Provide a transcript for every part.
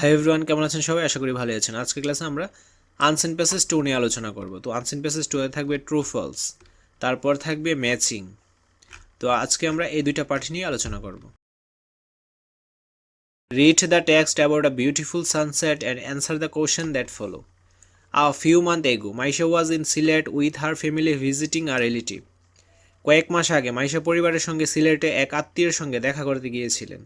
Hi everyone কেমন আছেন সবাই? আশা করি ভালো আছেন। আজকের ক্লাসে আমরা আনসেন প্যাসেজ টু নিয়ে আলোচনা করব। তো আনসেন প্যাসেজ টু থাকবে ট্রু ফলস তারপর থাকবে ম্যাচিং তো আজকে আমরা এই দুইটা পার্ট নিয়ে আলোচনা করব। Read the text about a beautiful sunset and answer the question that follow a few month ago Maisha was in Sylhet with her family visiting a relative কয়েক মাস আগে মাইশা পরিবারের সঙ্গে সিলেটে এক আত্মীয়ের সঙ্গে দেখা করতে গিয়েছিলেন।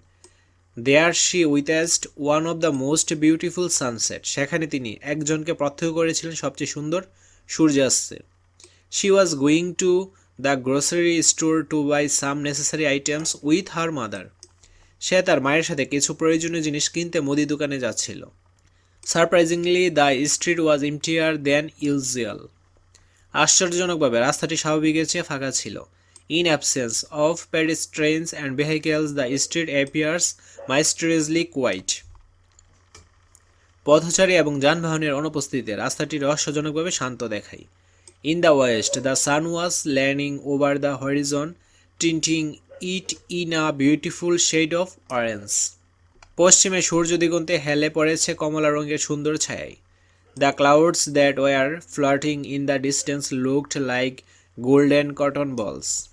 There she witnessed one of the most beautiful sunset সেখানে তিনি একজনকে প্রত্যক্ষ করেছিলেন সবচেয়ে সুন্দর সূর্যাস্তে she was going to the grocery store to buy some necessary items with her mother সে তার মায়ের সাথে কিছু প্রয়োজনীয় জিনিস কিনতে মুদি দোকানে যাচ্ছিল। Surprisingly the street was emptier than usual আশ্চর্যজনকভাবে রাস্তাটি স্বাভাবিকের চেয়ে ফাঁকা ছিল। In absence of pedestrians and vehicles the street appears mysteriously quiet পথচারী এবং যানবাহনের অনুপস্থিতিতে রাস্তাটি রহস্যজনকভাবে শান্ত দেখায়। In the west the sun was landing over the horizon tinting it in a beautiful shade of orange পশ্চিমে সূর্য দিগন্তে হেলে পড়েছে কমলা রঙের সুন্দর ছায়ায় the clouds that were floating in the distance looked like golden cotton balls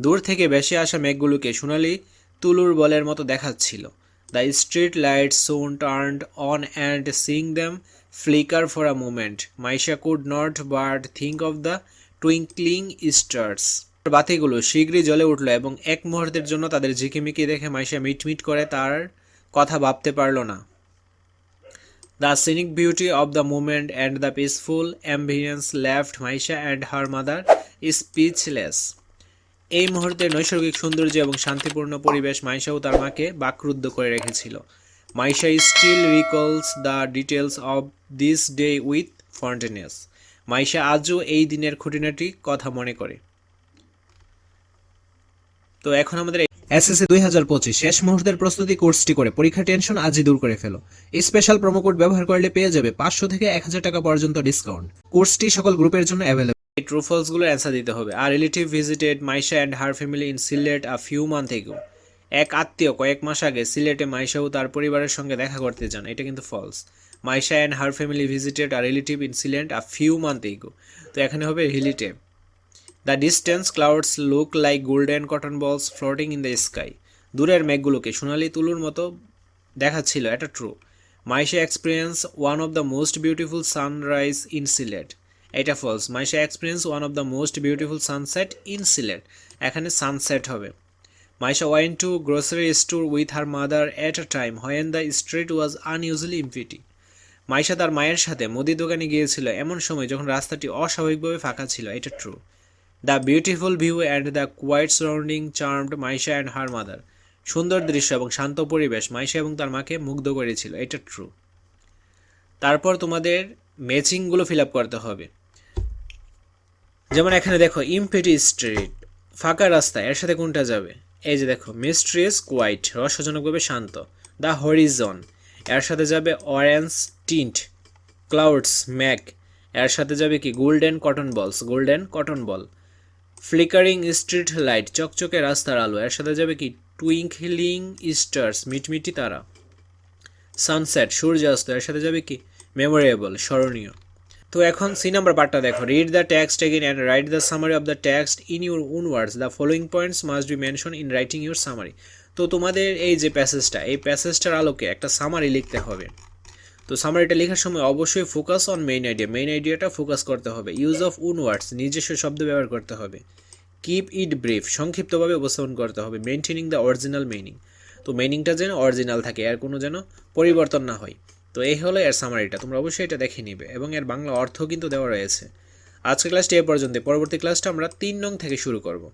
দূর থেকে ভেসে আসা মেঘগুলোকে সোনালি তুলুর বলের মতো দেখাচ্ছিল। The street light soon turned on and seeing them flicker for a moment Maisha could not but think of the twinkling stars বাতিগুলো শীঘ্রই জ্বলে উঠল এবং এক মুহূর্তের জন্য তাদের ঝিকিমিকি দেখে মাইশা মিটমিট করে তার কথা ভাবতে পারল না। The scenic beauty of the moment and the peaceful ambience left Maisha and her mother speechless. এই মুহূর্তে নৈসর্গিক সৌন্দর্য এবং শান্তিপূর্ণ পরিবেশ মাইশা ও তার মাকে বাকরুদ্ধ করে রেখেছিল। Maisha still recalls the details of this day with fondness Maisha আজও এই দিনের খুঁটিনাটি কথা মনে করে। তো এখন আমাদের এসএসসি দুই হাজার পঁচিশ শেষ মুহূর্তের প্রস্তুতি কোর্সটি করে পরীক্ষা টেনশন আজই দূর করে ফেলো। স্পেশাল প্রোমো কোড ব্যবহার করলে পেয়ে যাবে পাঁচশো থেকে এক হাজার টাকা পর্যন্ত ডিসকাউন্ট কোর্সটি সকল গ্রুপের জন্য অ্যাভেলেবল এই ট্রু ফলসগুলো অ্যান্সার দিতে হবে। A relative visited Maisha and her family in Sylhet a few month ago এক আত্মীয় কয়েক মাস আগে সিলেটে মাইশা ও তার পরিবারের সঙ্গে দেখা করতে যান। এটা কিন্তু false Maisha and her family visited a relative in Sylhet a few month ago তো এখানে হবে relative the distance clouds look like golden cotton balls floating in the sky দূরের মেঘগুলোকে সোনালি তুলুর মতো দেখাচ্ছিল। এটা true Maisha experience one of the most beautiful sunrise in Sylhet. এটা false Maisha experience one of the most beautiful sunset in Sylhet এখানে sunset হবে। Maisha went to grocery store with her mother at a time when the street was unusually empty Maisha তার মায়ের সাথে মুদি দোকানে গিয়েছিল এমন সময় যখন রাস্তাটি অস্বাভাবিকভাবে ফাঁকা ছিল, এটা true the beautiful view and the quiet surrounding charmed Maisha and her mother সুন্দর দৃশ্য এবং শান্ত পরিবেশ মাইশা এবং তার মাকে মুগ্ধ করেছিল, এটা ট্রু তারপর তোমাদের ম্যাচিংগুলো ফিল আপ করতে হবে। যেমন এখানে দেখো ইমপেটি স্ট্রিট ফাঁকা রাস্তা, এর সাথে কোনটা যাবে? এই যে দেখো মিস্ট্রিয়াস কোয়াইট রহস্যজনকভাবে শান্ত। দ্য হরিজন এর সাথে যাবে অরেঞ্জ টিন্ট ক্লাউডস ম্যাক এর সাথে যাবে কি? Golden cotton balls golden cotton ball flickering street light চকচকে রাস্তার আলো, এর সাথে যাবে কি? টুইঙ্কলিং স্টার্স মিটমিটি তারা। সানসেট সূর্যাস্ত, এর সাথে যাবে কি? মেমোরেবল স্মরণীয়। তো এখন সি নাম্বার পার্টটা দেখো read the text again and write the summary of the text in your own words the following points must be mention in writing your summary তো তোমাদের এই যে প্যাসেজটা এই প্যাসেজটার আলোকে একটা সামারি লিখতে হবে। তো সামারিটা লেখার সময় অবশ্যই focus on main idea main আইডিয়াটা ফোকাস করতে হবে। ইউজ অফ উন ওয়ার্ডস নিজস্ব শব্দ ব্যবহার করতে হবে। কিপ ইট ব্রিফ সংক্ষিপ্তভাবে উপস্থাপন করতে হবে। মেনটেনিং দ্য অরিজিনাল মিনিং তো মিনিংটা যেন অরিজিনাল থাকে আর কোনো যেন পরিবর্তন না হয়। তো এই হলো এর সামারিটা তোমরা অবশ্যই এটা দেখে নিবে এবং এর বাংলা অর্থ কিন্তু দেওয়া রয়েছে। আজকের ক্লাসটি এ পর্যন্ত পরবর্তী ক্লাসটা আমরা তিন নং থেকে শুরু করব।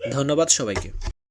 ধন্যবাদ সবাইকে।